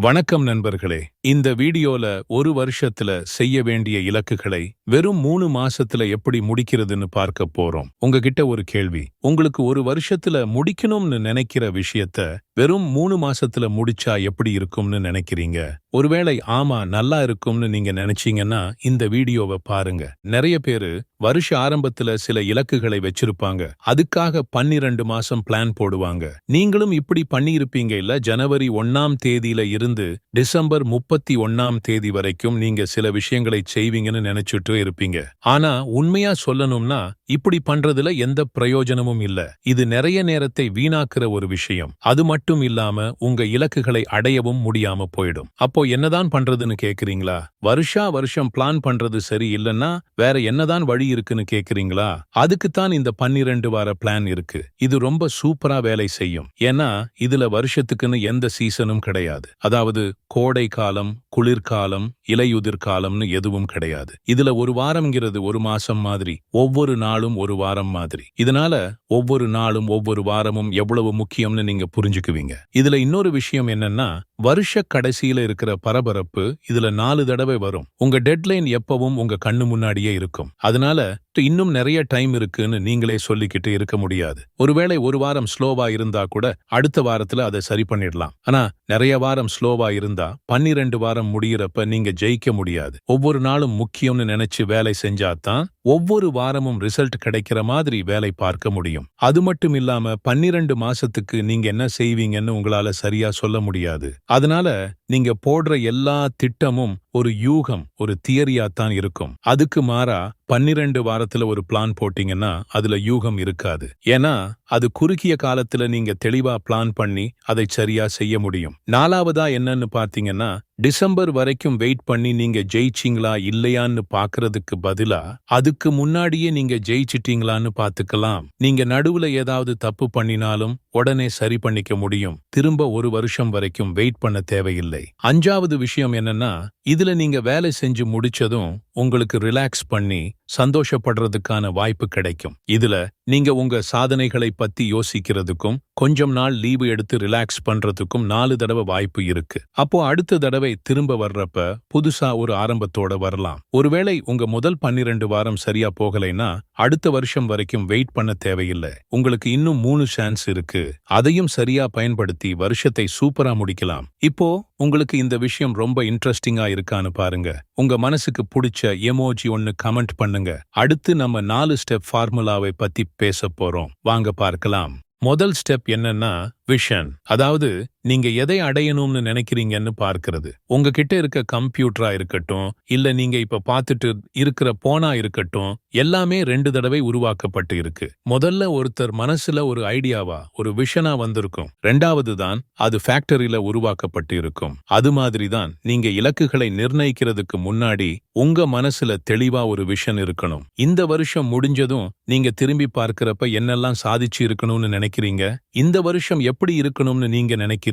வணக்கம் நண்பர்களே. இந்த வீடியோல ஒரு வருஷத்துல செய்ய வேண்டிய இலக்குகளை வெறும் மூணு மாசத்துல எப்படி முடிக்கிறதுன்னு பார்க்க போறோம். உங்ககிட்ட ஒரு கேள்வி. உங்களுக்கு ஒரு வருஷத்துல முடிக்கணும்னு நினைக்கிற விஷயத்த வெறும் மூணு மாசத்துல முடிச்சா எப்படி இருக்கும்னு நினைக்கிறீங்க? ஒருவேளை ஆமா நல்லா இருக்கும்னு நீங்க நினைச்சீங்கன்னா இந்த வீடியோவை பாருங்க. நிறைய பேரு வருஷ ஆரம்பத்துல சில இலக்குகளை வச்சிருப்பாங்க. அதுக்காக பன்னிரண்டு மாசம் பிளான் போடுவாங்க. நீங்களும் இப்படி பண்ணியிருப்பீங்க இல்ல? ஜனவரி ஒன்னாம் தேதியில இருந்து டிசம்பர் முப்பத்தி ஒன்னாம் தேதி வரைக்கும் நீங்க சில விஷயங்களை செய்வீங்கன்னு நினைச்சிட்டு இருப்பீங்க. ஆனா உண்மையா சொல்லணும்னா இப்படி பண்றதுல எந்த பிரயோஜனமும் இல்ல. இது நிறைய நேரத்தை வீணாக்குற ஒரு விஷயம். அது மட்டும் இல்லாம உங்க இலக்குகளை அடையவும் முடியாம போயிடும். அப்போ என்னதான் பண்றதுன்னு கேக்குறீங்களா? வருஷா வருஷம் பிளான் பண்றது சரி இல்லன்னா வேற என்னதான் வழி இருக்குன்னு கேக்குறீங்களா? அதுக்குத்தான் இந்த பன்னிரண்டு வார பிளான் இருக்கு. இது ரொம்ப சூப்பரா வேலை செய்யும். ஏன்னா இதுல வருஷத்துக்குன்னு எந்த சீசனும் கிடையாது. அதாவது கோடை காலம் குளிர்காலம் இலையுதிர் காலம்னு எதுவும் கிடையாது. இதுல ஒரு வாரம்ங்கிறது ஒரு மாசம் மாதிரி. ஒவ்வொரு நாளும் ஒரு வாரம் மாதிரி. இதனால ஒவ்வொரு நாளும் ஒவ்வொரு வாரமும் எவ்வளவு முக்கியம்னு நீங்க புரிஞ்சுக்குவீங்க. இதுல இன்னொரு விஷயம் என்னன்னா வருஷ கடைசியில இருக்கிற பரபரப்பு இதுல நாலு தடவை வரும். உங்க டெட்லைன் எப்பவும் உங்க கண்ணு முன்னாடியே இருக்கும். அதனால இன்னும் நிறைய டைம் இருக்குன்னு நீங்களே சொல்லிக்கிட்டு இருக்க முடியாது. ஒருவேளை ஒரு வாரம் ஸ்லோவா இருந்தா கூட அடுத்த வாரத்துல அதை சரி பண்ணிடலாம். ஆனா நிறைய வாரம் ஸ்லோவா இருந்தா பன்னிரண்டு வாரம் முடியிறப்ப நீங்க ஜெயிக்க முடியாது. ஒவ்வொரு நாளும் முக்கியம்னு நினைச்சு வேலை செஞ்சாதான் ஒவ்வொரு வாரமும் ரிசல்ட் கிடைக்கிற மாதிரி வேலை பார்க்க முடியும். அது மட்டும் இல்லாம பன்னிரண்டு மாசத்துக்கு நீங்க என்ன செய்வீங்கன்னு உங்களால சரியா சொல்ல முடியாது. அதனால நீங்க போடுற எல்லா திட்டமும் ஒரு யூகம் ஒரு தியரியா தான் இருக்கும். அதுக்கு மாறா பன்னிரண்டு வாரத்துல ஒரு பிளான் போட்டீங்கன்னா அதுல யூகம் இருக்காது. ஏன்னா அது குறுகிய காலத்துல நீங்க தெளிவா பிளான் பண்ணி அதை சரியா செய்ய முடியும். நாலாவதா என்னன்னு பாத்தீங்கன்னா டிசம்பர் வரைக்கும் வெயிட் பண்ணி நீங்க ஜெயிச்சிங்களா இல்லையான்னு பாக்குறதுக்கு பதிலா அதுக்கு முன்னாடியே நீங்க ஜெயிச்சிட்டீங்களான்னு பாத்துக்கலாம் நீங்க நடுவுல ஏதாவது தப்பு பண்ணினாலும் உடனே சரி பண்ணிக்க முடியும். திரும்ப ஒரு வருஷம் வரைக்கும் வெயிட் பண்ண தேவையில்லை. அஞ்சாவது விஷயம் என்னன்னா இதுல நீங்க வேலை செஞ்சு முடிச்சதும் உங்களுக்கு ரிலாக்ஸ் பண்ணி சந்தோஷப்படுறதுக்கான வாய்ப்பு கிடைக்கும். இதுல நீங்க உங்க சாதனைகளை பத்தி யோசிக்கிறதுக்கும் கொஞ்சம் நாள் லீவு எடுத்து ரிலாக்ஸ் பண்றதுக்கும் நாலு தடவை வாய்ப்பு இருக்கு. அப்போ அடுத்த தடவை திரும்ப வர்றப்ப புதுசா ஒரு ஆரம்பத்தோட வரலாம். ஒருவேளை உங்க முதல் பன்னிரண்டு வாரம் சரியா போகலைன்னா அடுத்த வருஷம் வரைக்கும் வெயிட் பண்ண தேவையில்லை. உங்களுக்கு இன்னும் மூணு சான்ஸ் இருக்கு. அதையும் சரியா பயன்படுத்தி வருஷத்தை சூப்பரா முடிக்கலாம். இப்போ உங்களுக்கு இந்த விஷயம் ரொம்ப இன்ட்ரெஸ்டிங்கா இருக்கான்னு பாருங்க. உங்க மனசுக்கு பிடிச்ச எமோஜி ஒன்னு கமெண்ட் பண்ணுங்க அடுத்து நம்ம நாலு ஸ்டெப் ஃபார்முலாவை பத்தி பேச போறோம். வாங்க பார்க்கலாம். முதல் ஸ்டெப் என்னன்னா விஷன். அதாவது நீங்க எதை அடையணும்னு நினைக்கிறீங்கன்னு பார்க்கிறது. உங்ககிட்ட இருக்க கம்ப்யூட்டரா இருக்கட்டும் இல்ல நீங்க இப்ப பாத்துட்டு இருக்கிற போனா இருக்கட்டும் எல்லாமே ரெண்டு தடவை உருவாக்கப்பட்டு இருக்கு. முதல்ல ஒருத்தர் மனசுல ஒரு ஐடியாவா ஒரு விஷனா வந்திருக்கும். ரெண்டாவது தான் அது ஃபேக்டரியில உருவாக்கப்பட்டு இருக்கும். அது மாதிரி தான் நீங்க இலக்குகளை நிர்ணயிக்கிறதுக்கு முன்னாடி உங்க மனசுல தெளிவா ஒரு விஷன் இருக்கணும். இந்த வருஷம் முடிஞ்சதும் நீங்க திரும்பி பார்க்கிறப்ப என்னெல்லாம் சாதிச்சு இருக்கணும்னு நினைக்கிறீங்க? இந்த வருஷம் எப்படி இருக்கணும்னு நீங்க நினைக்கிறீங்க?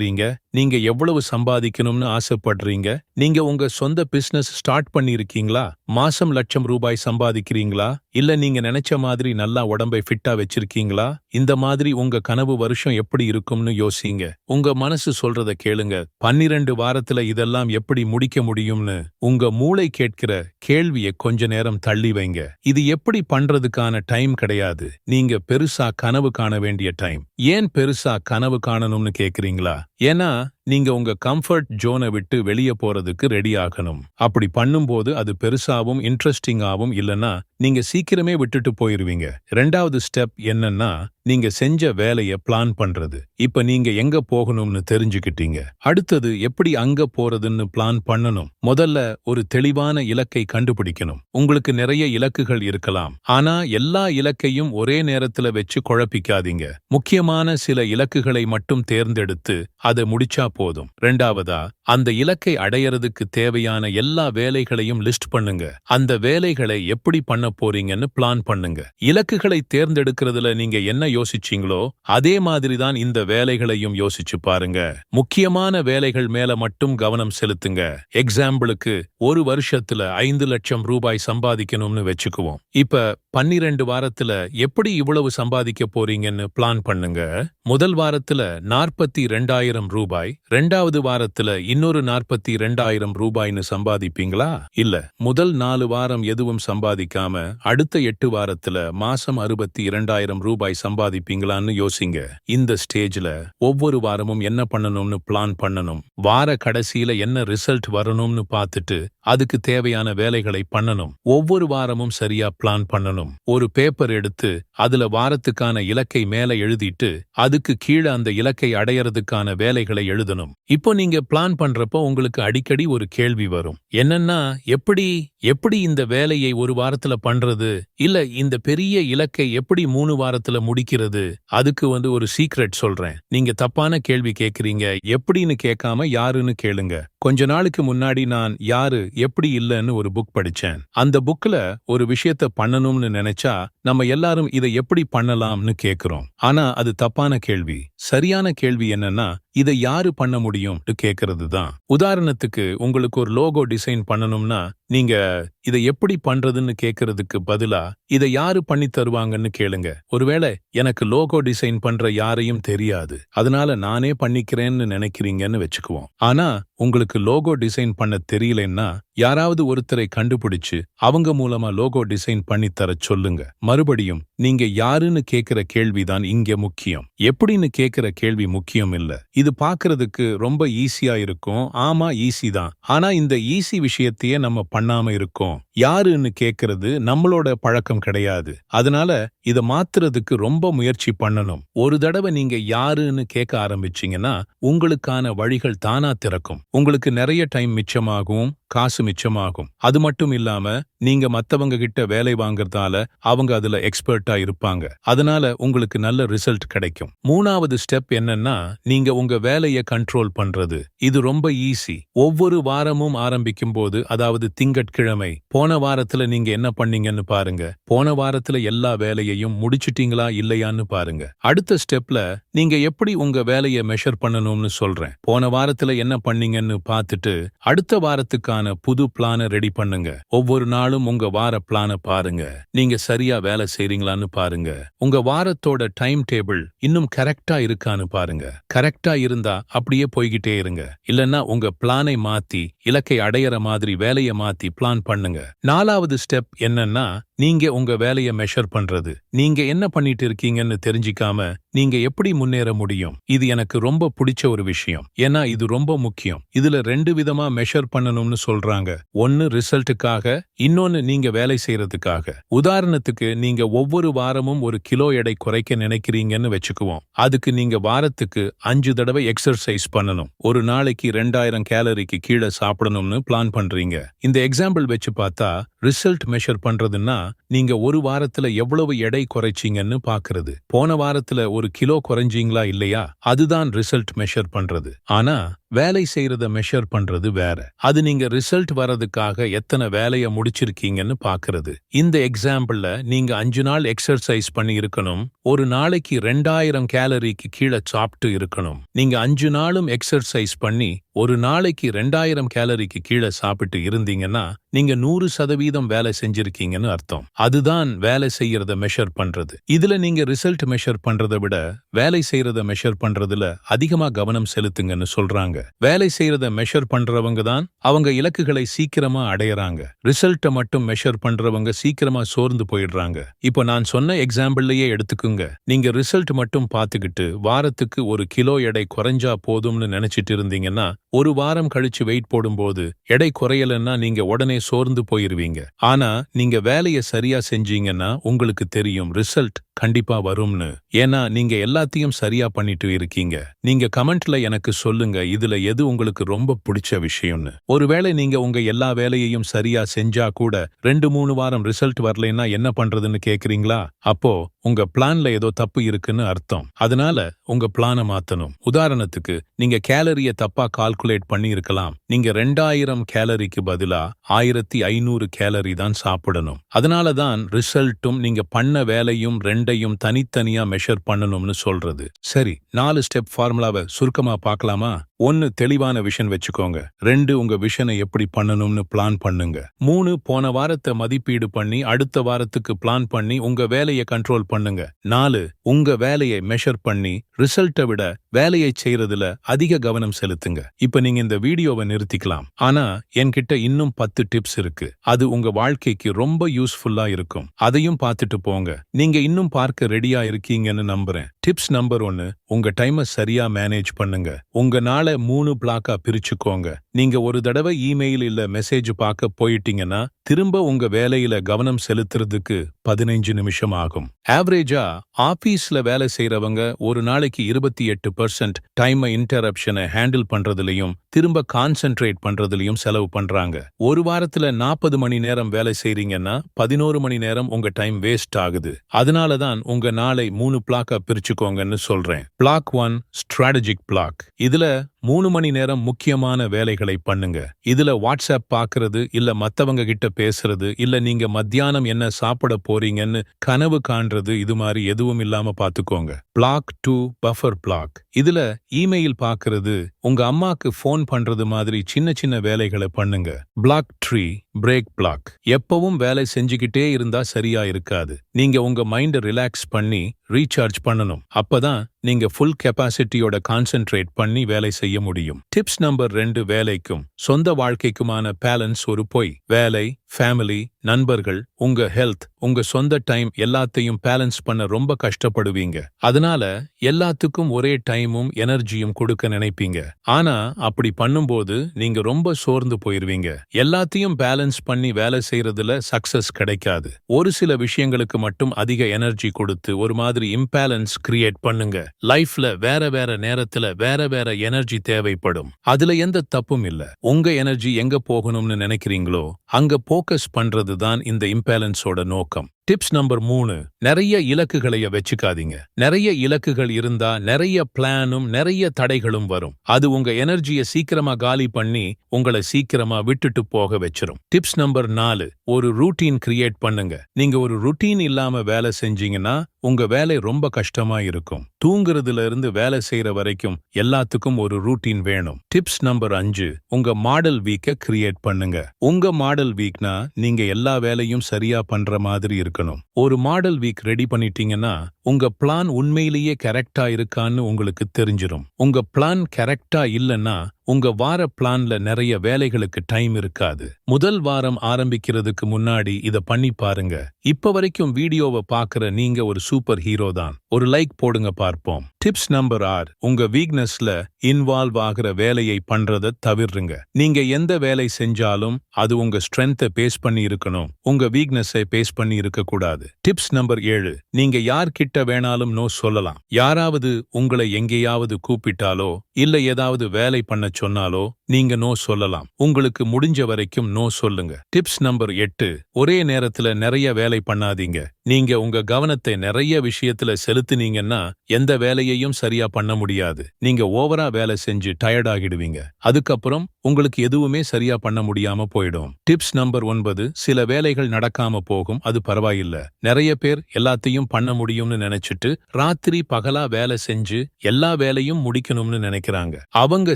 நீங்க எவ்வளவு சம்பாதிக்கணும்னு ஆசைப்படுறீங்க? நீங்க உங்க சொந்த பிசினஸ் ஸ்டார்ட் பண்ணிருக்கீங்களா மாசம் லட்சம் ரூபாய் சம்பாதிக்கிறீங்களா? இல்ல நீங்க நினைச்ச மாதிரி நல்லா உடம்பை ஃபிட்டா வச்சிருக்கீங்களா? இந்த மாதிரி உங்க கனவு வருஷம் எப்படி இருக்கும்னு யோசிங்க. உங்க மனசு சொல்றத கேளுங்க. பன்னிரண்டு வாரத்துல இதெல்லாம் எப்படி முடிக்க முடியும்னு உங்க மூளை கேட்கிற கேள்வியை கொஞ்ச நேரம் தள்ளி வைங்க. இது எப்படி பண்றதுக்கான டைம் கிடையாது. நீங்க பெருசா கனவு காண வேண்டிய டைம் ஏன் பெருசா கனவு காணணும்னு கேக்குறீங்களா? ஏன்னா நீங்க உங்க கம்ஃபர்ட் ஜோனை விட்டு வெளியே போறதுக்கு ரெடி ஆகணும். அப்படி பண்ணும்போது அது பெருசாவும் இன்ட்ரெஸ்டிங்காவும் இல்லனா நீங்க சீக்கிரமே விட்டுட்டு போயிருவீங்க. ரெண்டாவது ஸ்டெப் என்னன்னா நீங்க செஞ்ச வேலைய பிளான் பண்றது. இப்ப நீங்க எங்க போகணும்னு தெரிஞ்சுக்கிட்டீங்க. அடுத்தது எப்படி அங்க போறதுன்னு பிளான் பண்ணணும். முதல்ல ஒரு தெளிவான இலக்கை கண்டுபிடிக்கணும். உங்களுக்கு நிறைய இலக்குகள் இருக்கலாம். ஆனா எல்லா இலக்கையும் ஒரே நேரத்துல வச்சு குழப்பிக்காதீங்க. முக்கியமான சில இலக்குகளை மட்டும் தேர்ந்தெடுத்து அதை முடிச்சா போதும். ரெண்டாவதா அந்த இலக்கை அடையறதுக்கு தேவையான எல்லா வேலைகளையும் லிஸ்ட் பண்ணுங்க. அந்த வேலைகளை எப்படி பண்ண போறீங்கன்னு பிளான் பண்ணுங்க. இலக்குகளை தேர்ந்தெடுக்கிறதுல நீங்க என்ன யோசிச்சீங்களோ அதே மாதிரி தான் இந்த வேலைகளையும் யோசிச்சு பாருங்க. முக்கியமான வேலைகள் மேல மட்டும் கவனம் செலுத்துங்க. எக்ஸாம்பிளுக்கு ஒரு வருஷத்துல ஐந்து லட்சம் ரூபாய் சம்பாதிக்கணும்னு வச்சுக்குவோம். இப்ப பன்னிரண்டு வாரத்துல எப்படி இவ்வளவு சம்பாதிக்க போறீங்கன்னு பிளான் பண்ணுங்க. முதல் வாரத்துல நாற்பத்தி ரெண்டாயிரம் ரூபாய் ரெண்டாவது வாரத்துல இன்னொரு நாற்பத்தி ரெண்டாயிரம் ரூபாய்னு சம்பாதிப்பீங்களா? இல்ல முதல் நாலு வாரம் எதுவும் சம்பாதிக்காம அடுத்த எட்டு வாரத்துல மாசம் அறுபத்தி இரண்டாயிரம் ரூபாய் சம்பாதிப்பீங்களான்னு யோசிங்க. இந்த ஸ்டேஜ்ல ஒவ்வொரு வாரமும் என்ன பண்ணணும்னு பிளான் பண்ணணும். வார கடைசியில என்ன ரிசல்ட் வரணும்னு பார்த்துட்டு அதுக்கு தேவையான வேலைகளை பண்ணணும். ஒவ்வொரு வாரமும் சரியா பிளான் பண்ணணும். ஒரு பேப்பர் எடுத்து அதுல வாரத்துக்கான இலக்கை மேல எழுதிட்டு அதுக்கு கீழே அந்த இலக்கை அடையறதுக்கான வேலைகளை எழுதணும். இப்போ நீங்க பிளான் பண்றப்போ உங்களுக்கு அடிக்கடி ஒரு கேள்வி வரும். என்னன்னா எப்படி எப்படி இந்த வேலையை ஒரு வாரத்துல பண்றது? இல்ல இந்த பெரிய இலக்கை எப்படி மூணு வாரத்துல முடிக்கிறது? அதுக்கு வந்து ஒரு சீக்ரெட் சொல்றேன். நீங்க தப்பான கேள்வி கேக்குறீங்க. எப்படின்னு கேட்காம யாருன்னு கேளுங்க. கொஞ்ச நாளுக்கு முன்னாடி நான் யாரு எப்படி இல்லைன்னு ஒரு புக் படிச்சேன். அந்த புக்ல ஒரு விஷயத்த பண்ணணும்னு நினைச்சா நம்ம எல்லாரும் இதை எப்படி பண்ணலாம்னு கேக்குறோம். ஆனா அது தப்பான கேள்வி. சரியான கேள்வி என்னன்னா இதை யாரு பண்ண பண்ண முடியும்னு கேக்குறது தான் உதாரணத்துக்கு உங்களுக்கு ஒரு லோகோ டிசைன் பண்ணணும்னா நீங்க இதை எப்படி பண்றதுன்னு கேக்குறதுக்கு பதிலா இதை யாரு பண்ணி தருவாங்கன்னு கேளுங்க. ஒருவேளை எனக்கு லோகோ டிசைன் பண்ற யாரையும் தெரியாது. அதனால நானே பண்ணிக்கிறேன்னு நினைக்கிறீங்கன்னு வச்சுக்குவோம். ஆனா உங்களுக்கு லோகோ டிசைன் பண்ண தெரியலன்னா யாராவது ஒருத்தரை கண்டுபிடிச்சு அவங்க மூலமா லோகோ டிசைன் பண்ணி தர சொல்லுங்க. மறுபடியும் நீங்க யாருன்னு கேக்குற கேள்விதான் இங்க முக்கியம். எப்படின்னு கேக்குற கேள்வி முக்கியம் இல்ல. இது பாக்குறதுக்கு ரொம்ப ஈஸியா இருக்கும். ஆமா ஈஸி தான். ஆனா இந்த ஈஸி விஷயத்தையே நம்ம பண்ணாம இருக்கோம். யாருன்னு கேக்குறது நம்மளோட பழக்கம் கிடையாது. அதனால இத மாத்துறதுக்கு ரொம்ப முயற்சி பண்ணணும். ஒரு தடவை நீங்க யாருன்னு கேட்க ஆரம்பிச்சீங்கன்னா உங்களுக்கான வழிகள் தானா திறக்கும். உங்களுக்கு நிறைய டைம் மிச்சமாகும். காசு மிச்சமாகும். அது மட்டும் இல்லாம நீங்க மத்தவங்க கிட்ட வேலை வாங்குறதால அவங்க அதுல எக்ஸ்பர்ட்டா இருப்பாங்க. அதனால உங்களுக்கு நல்ல ரிசல்ட் கிடைக்கும். மூணாவது ஸ்டெப் என்னன்னா நீங்க உங்க வேலைய கண்ட்ரோல் பண்றது. இது ரொம்ப ஈஸி ஒவ்வொரு வாரமும் ஆரம்பிக்கும் போது அதாவது திங்கட்கிழமை போன வாரத்துல நீங்க என்ன பண்ணீங்கன்னு பாருங்க. போன வாரத்துல எல்லா வேலையையும் முடிச்சிட்டீங்களா இல்லையான்னு பாருங்க. அடுத்த ஸ்டெப்ல நீங்க எப்படி உங்க வேலையை மெஷர் பண்ணணும்னு சொல்றேன். போன வாரத்துல என்ன பண்ணீங்கன்னு பார்த்துட்டு அடுத்த வாரத்துக்கான புது பிளான ரெடி பண்ணுங்க. ஒவ்வொரு நாளும் உங்க வார பிளான பாருங்க. நீங்க சரியா வேலை செய்றீங்களான்னு பாருங்க. உங்க வாரத்தோட டைம் டேபிள் இன்னும் கரெக்டா இருக்கான்னு பாருங்க. கரெக்டா இருந்தா அப்படியே போய்கிட்டே இருங்க. இல்லன்னா உங்க பிளானை மாத்தி இலக்கை அடையற மாதிரி வேலையை மாத்தி பிளான் பண்ணுங்க. நாலாவது ஸ்டெப் என்னன்னா நீங்க உங்க வேலைய மெஷர் பண்றது. நீங்க என்ன பண்ணிட்டு இருக்கீங்கன்னு தெரிஞ்சிக்காம நீங்க எப்படி முன்னேற முடியும்? இது எனக்கு ரொம்ப பிடிச்ச ஒரு விஷயம். ஏன்னா இது ரொம்ப முக்கியம். இதுல ரெண்டு விதமா மெஷர் பண்ணணும்னு சொல்றாங்க. ஒன்னு ரிசல்ட்டுக்காக இன்னொன்னு நீங்க வேலை செய்யறதுக்காக. உதாரணத்துக்கு நீங்க ஒவ்வொரு வாரமும் ஒரு கிலோ எடை குறைக்க நினைக்கிறீங்கன்னு வச்சுக்குவோம். அதுக்கு நீங்க வாரத்துக்கு அஞ்சு தடவை எக்ஸர்சைஸ் பண்ணணும். ஒரு நாளைக்கு ரெண்டாயிரம் கேலரிக்கு கீழே சாப்பிடணும்னு பிளான் பண்றீங்க. இந்த எக்ஸாம்பிள் வச்சு பார்த்தா ரிசல்ட் மெஷர் பண்றதுன்னா நீங்க ஒரு வாரத்துல எவ்வளவு எடை குறைச்சீங்கன்னு பாக்குறது. போன வாரத்துல ஒரு கிலோ குறைஞ்சீங்களா இல்லையா? அதுதான் ரிசல்ட் மெஷர் பண்றது. ஆனா வேலை செய்யறத மெஷர் பண்றது வேற. அது நீங்க ரிசல்ட் வர்றதுக்காக எத்தனை வேலைய முடிச்சிருக்கீங்கன்னு பாக்குறது. இந்த எக்ஸாம்பிள்ல நீங்க அஞ்சு நாள் எக்ஸர்சைஸ் பண்ணி இருக்கணும். ஒரு நாளைக்கு ரெண்டாயிரம் கேலரிக்கு கீழே சாப்பிட்டு இருக்கணும். நீங்க அஞ்சு நாளும் எக்ஸர்சைஸ் பண்ணி ஒரு நாளைக்கு ரெண்டாயிரம் கேலரிக்கு கீழே சாப்பிட்டு இருந்தீங்கன்னா நீங்க நூறு சதவீதம் வேலை செஞ்சிருக்கீங்கன்னு அர்த்தம். அதுதான் வேலை செய்யறத மெஷர் பண்றது. இதுல நீங்க ரிசல்ட் மெஷர் பண்றதை விட வேலை செய்யறத மெஷர் பண்றதுல அதிகமா கவனம் செலுத்துங்கன்னு சொல்றாங்க. வேலை செய்யறத மெஷர் பண்றவங்க தான் அவங்க இலக்குகளை சீக்கிரமா அடையறாங்க. ரிசல்ட்டை மட்டும் மெஷர் பண்றவங்க சீக்கிரமா சோர்ந்து போயிடுறாங்க. இப்போ நான் சொன்ன எக்ஸாம்பிள்லயே எடுத்துக்குங்க. நீங்க ரிசல்ட் மட்டும் பாத்துக்கிட்டு வாரத்துக்கு ஒரு கிலோ எடை குறைஞ்சா போதும்னு நினைச்சிட்டு இருந்தீங்கன்னா ஒரு வாரம் கழிச்சு வெயிட் போடும்போது எடை குறையலன்னா நீங்க உடனே சோர்ந்து போயிருவீங்க. ஆனா நீங்க வேலைய சரியா செஞ்சீங்கன்னா உங்களுக்கு தெரியும் ரிசல்ட் கண்டிப்பா வரும்னு. ஏன்னா நீங்க எல்லாத்தையும் சரியா பண்ணிட்டு இருக்கீங்க. நீங்க கமெண்ட்ல எனக்கு சொல்லுங்க இதுல எது உங்களுக்கு ரொம்ப பிடிச்ச விஷயம்னு. ஒருவேளை நீங்க உங்க எல்லா வேலையையும் சரியா செஞ்சா கூட ரெண்டு மூணு வாரம் ரிசல்ட் வரலைன்னா என்ன பண்றதுன்னு கேக்குறீங்களா? அப்போ உங்க பிளான்ல ஏதோ தப்பு இருக்குன்னு அர்த்தம். அதனால உங்க பிளான மாத்தணும். உதாரணத்துக்கு நீங்க கேலரிய தப்பா கால்குலேட் பண்ணி இருக்கலாம் நீங்க ரெண்டாயிரம் கேலரிக்கு பதிலா ஆயிரத்தி ஐநூறு கேலரி தான் சாப்பிடணும். அதனால தான் ரிசல்ட்டும் நீங்க பண்ண வேலையும் ரெண்டையும் தனித்தனியா மெஷர் பண்ணணும்னு சொல்றது. சரி நாலு ஸ்டெப் ஃபார்முலாவை சுருக்கமா பார்க்கலாமா? ஒன்னு தெளிவான விஷன் வச்சுக்கோங்க. ரெண்டு உங்க விஷனை எப்படி பண்ணணும்னு பிளான் பண்ணுங்க. மூணு போன வாரத்தை மதிப்பீடு பண்ணி அடுத்த வாரத்துக்கு பிளான் பண்ணி உங்க வேலையை கண்ட்ரோல் பண்ணுங்க. நாலு உங்க வேலையை மெஷர் பண்ணி ரிசல்ட்டை விட வேலையை செய்யறதுல அதிக கவனம் செலுத்துங்க. இப்ப நீங்க இந்த வீடியோவை நிறுத்திக்கலாம். ஆனா என்கிட்ட இன்னும் பத்து டிப்ஸ் இருக்கு. அது உங்க வாழ்க்கைக்கு ரொம்ப யூஸ்ஃபுல்லா இருக்கும். அதையும் பார்த்துட்டு போங்க. நீங்க இன்னும் பார்க்க ரெடியா இருக்கீங்கன்னு நம்புறேன். டிப்ஸ் நம்பர் ஒன்னு உங்க டைமை சரியா மேனேஜ் பண்ணுங்க. உங்க நாள் மூணு பிளாக்கா பிரிச்சுக்கோங்க. நீங்க ஒரு தடவை இமெயில் இல்ல மெசேஜ் பார்க்க போயிட்டீங்கன்னா திரும்ப உங்க வேலையில கவனம் செலுத்துறதுக்கு பதினைஞ்சு நிமிஷம் ஆகும். ஆவரேஜா ஆபீஸ்ல வேலை செய்யறவங்க ஒரு நாளைக்கு இருபத்தி எட்டு பர்சன்ட் டைம இன்டரப்ஷனை ஹேண்டில் பண்றதுலயும் திரும்ப கான்சென்ட்ரேட் பண்றதுலயும் செலவு பண்றாங்க. ஒரு வாரத்துல நாற்பது மணி நேரம் வேலை செய்றீங்கன்னா பதினோரு மணி நேரம் உங்க டைம் வேஸ்ட் ஆகுது. அதனால தான் உங்க நாளை மூணு பிளாக்கா பிரிச்சுக்கோங்கன்னு சொல்றேன். பிளாக் ஒன் ஸ்ட்ராட்டஜிக் பிளாக் இதுல மூணு மணி நேரம் முக்கியமான வேலைகளை பண்ணுங்க. இதுல வாட்ஸ்அப் பாக்குறது இல்ல மத்தவங்க கிட்ட பேசுறது இல்ல நீங்க மத்தியானம் என்ன சாப்பிட போறீங்கன்னு கனவு காண்றது இது மாதிரி எதுவும் இல்லாம பாத்துக்கோங்க. பிளாக் டூ பஃபர் பிளாக் இதுல இமெயில் பாக்குறது உங்க அம்மாக்கு ஃபோன் பண்றது மாதிரி சின்ன சின்ன வேலைகளை பண்ணுங்க. பிளாக் ட்ரீ பிரேக் பிளாக் எப்பவும் வேலை செஞ்சுக்கிட்டே இருந்தா சரியா இருக்காது. நீங்க உங்க மைண்ட ரிலாக்ஸ் பண்ணி ரீசார்ஜ் பண்ணணும். அப்பதான் நீங்க ஃபுல் கெப்பாசிட்டியோட கான்சென்ட்ரேட் பண்ணி வேலை செய்ய முடியும். டிப்ஸ் நம்பர் ரெண்டு வேலைக்கும். சொந்த வாழ்க்கைக்குமான பேலன்ஸ் ஒரு பொய். வேலை ஃபேமிலி நண்பர்கள் உங்க ஹெல்த் உங்க சொந்த டைம் எல்லாத்தையும் பேலன்ஸ் பண்ண ரொம்ப கஷ்டப்படுவீங்க. அதனால எல்லாத்துக்கும் ஒரே டைமும் எனர்ஜியும் கொடுக்க நினைப்பீங்க. ஆனா அப்படி பண்ணும்போது நீங்க ரொம்ப சோர்ந்து போயிருவீங்க. எல்லாத்தையும் பேலன்ஸ் பண்ணி வேலை செய்யறதுல சக்சஸ் கிடைக்காது. ஒரு சில விஷயங்களுக்கு மட்டும் அதிக எனர்ஜி கொடுத்து ஒரு மாதிரி இம்பேலன்ஸ் கிரியேட் பண்ணுங்க. லைஃப்ல வேற வேற நேரத்துல வேற வேற எனர்ஜி தேவைப்படும். அதுல எந்த தப்பும் இல்ல. உங்க எனர்ஜி எங்க போகணும்னு நினைக்கிறீங்களோ அங்க போக்கஸ் பண்றது தான் இந்த இம்பேலன்ஸோட நோக்கம். டிப்ஸ் நம்பர் மூணு நிறைய இலக்குகளைய வச்சுக்காதீங்க. நிறைய இலக்குகள் இருந்தா நிறைய பிளானும் நிறைய தடைகளும் வரும். அது உங்க எனர்ஜியை சீக்கிரமா காலி பண்ணி உங்களை சீக்கிரமா விட்டுட்டு போக வச்சிரும். டிப்ஸ் நம்பர் நாலு ஒரு ரூட்டீன் கிரியேட் பண்ணுங்க. நீங்க ஒரு ருட்டீன் இல்லாம வேலை செஞ்சீங்கன்னா உங்க வேலை ரொம்ப கஷ்டமா இருக்கும். தூங்குறதுல இருந்து வேலை செய்யற வரைக்கும் எல்லாத்துக்கும் ஒரு ரூட்டீன் வேணும். டிப்ஸ் நம்பர் அஞ்சு உங்க மாடல் வீக்க கிரியேட் பண்ணுங்க. உங்க மாடல் வீக்னா நீங்க எல்லா வேலையும் சரியா பண்ற மாதிரி இருக்கணும். ஒரு மாடல் வீக் ரெடி பண்ணிட்டீங்கன்னா உங்க பிளான் உண்மையிலேயே கரெக்டா இருக்கான்னு உங்களுக்கு தெரிஞ்சிரும். உங்க பிளான் கரெக்டா இல்லைன்னா உங்க வார பிளான்ல நிறைய வேலைகளுக்கு டைம் இருக்காது. முதல் வாரம் ஆரம்பிக்கிறதுக்கு முன்னாடி இத பண்ணி பாருங்க. இப்ப வரைக்கும் வீடியோவை பாக்குற நீங்க ஒரு சூப்பர் ஹீரோ தான். ஒரு லைக் போடுங்க பார்ப்போம். டிப்ஸ் நம்பர் ஆர் உங்க வீக்னஸ்ல இன்வால்வ் ஆகிற வேலையை பண்றத தவிர்ருங்க. நீங்க எந்த வேலை செஞ்சாலும் அது உங்க ஸ்ட்ரென்த்தை பேஸ் பண்ணி இருக்கணும். உங்க வீக்னஸை பேஸ் பண்ணி இருக்க கூடாது. டிப்ஸ் நம்பர் ஏழு நீங்க யார்கிட்ட வேணாலும் நோ சொல்லலாம். யாராவது உங்களை எங்கேயாவது கூப்பிட்டாலோ இல்ல ஏதாவது வேலை பண்ண জন্য আলো நீங்க நோ சொல்லலாம். உங்களுக்கு முடிஞ்ச வரைக்கும் நோ சொல்லுங்க. டிப்ஸ் நம்பர் எட்டு ஒரே நேரத்துல நிறைய வேலை பண்ணாதீங்க. நீங்க உங்க கவனத்தை நிறைய விஷயத்துல செலுத்துனீங்கன்னா எந்த வேலையையும் சரியா பண்ண முடியாது. நீங்க ஓவரா வேலை செஞ்சு டயர்ட் ஆகிடுவீங்க. அதுக்கப்புறம் உங்களுக்கு எதுவுமே சரியா பண்ண முடியாம போயிடும். டிப்ஸ் நம்பர் ஒன்பது சில வேலைகள் நடக்காம போகும். அது பரவாயில்ல. நிறைய பேர் எல்லாத்தையும் பண்ண முடியும்னு நினைச்சிட்டு ராத்திரி பகலா வேலை செஞ்சு எல்லா வேலையும் முடிக்கணும்னு நினைக்கிறாங்க. அவங்க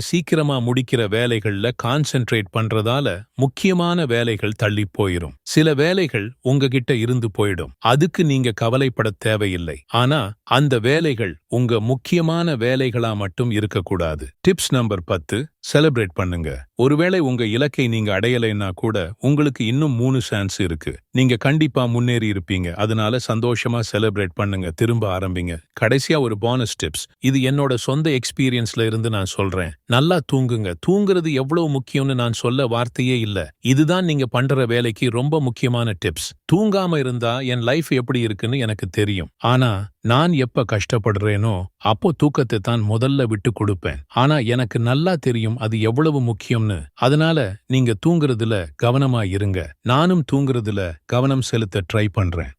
சீக்கிரமா முடிக்கிற வேலைகள்ல கான்சென்ட்ரேட் பண்றதால முக்கியமான வேலைகள் தள்ளி போயிரும். சில வேலைகள் உங்ககிட்ட இருந்து போயிடும். அதுக்கு நீங்க கவலைப்பட தேவையில்லை. ஆனா அந்த வேலைகள் உங்க முக்கியமான வேலைகளா மட்டும் இருக்கக்கூடாது டிப்ஸ் நம்பர் பத்து செலிப்ரேட் பண்ணுங்க. ஒருவேளை உங்க இலக்கை நீங்க அடையலைன்னா கூட உங்களுக்கு இன்னும் மூணு சான்ஸ் இருக்கு. நீங்க கண்டிப்பா முன்னேறி இருப்பீங்க. அதனால சந்தோஷமா செலிப்ரேட் பண்ணுங்க. திரும்ப ஆரம்பிங்க. கடைசியா ஒரு போனஸ் டிப்ஸ் இது என்னோட சொந்த எக்ஸ்பீரியன்ஸ்ல இருந்து நான் சொல்றேன். நல்லா தூங்குங்க. தூங்குறது எவ்வளவு முக்கியம்னு நான் சொல்ல வார்த்தையே இல்ல. இதுதான் நீங்க பண்ற வேலைக்கு ரொம்ப முக்கியமான டிப்ஸ் தூங்காம இருந்தா என் லைஃப் எப்படி இருக்குன்னு எனக்கு தெரியும். ஆனா நான் எப்ப கஷ்டப்படுறேனோ அப்போ தூக்கத்தை தான் முதல்ல விட்டு கொடுப்பேன். ஆனா எனக்கு நல்லா தெரியும் அது எவ்வளவு முக்கியம்னு. அதனால நீங்க தூங்குறதுல கவனமா இருங்க. நானும் தூங்குறதுல கவனம் செலுத்த ட்ரை பண்றேன்.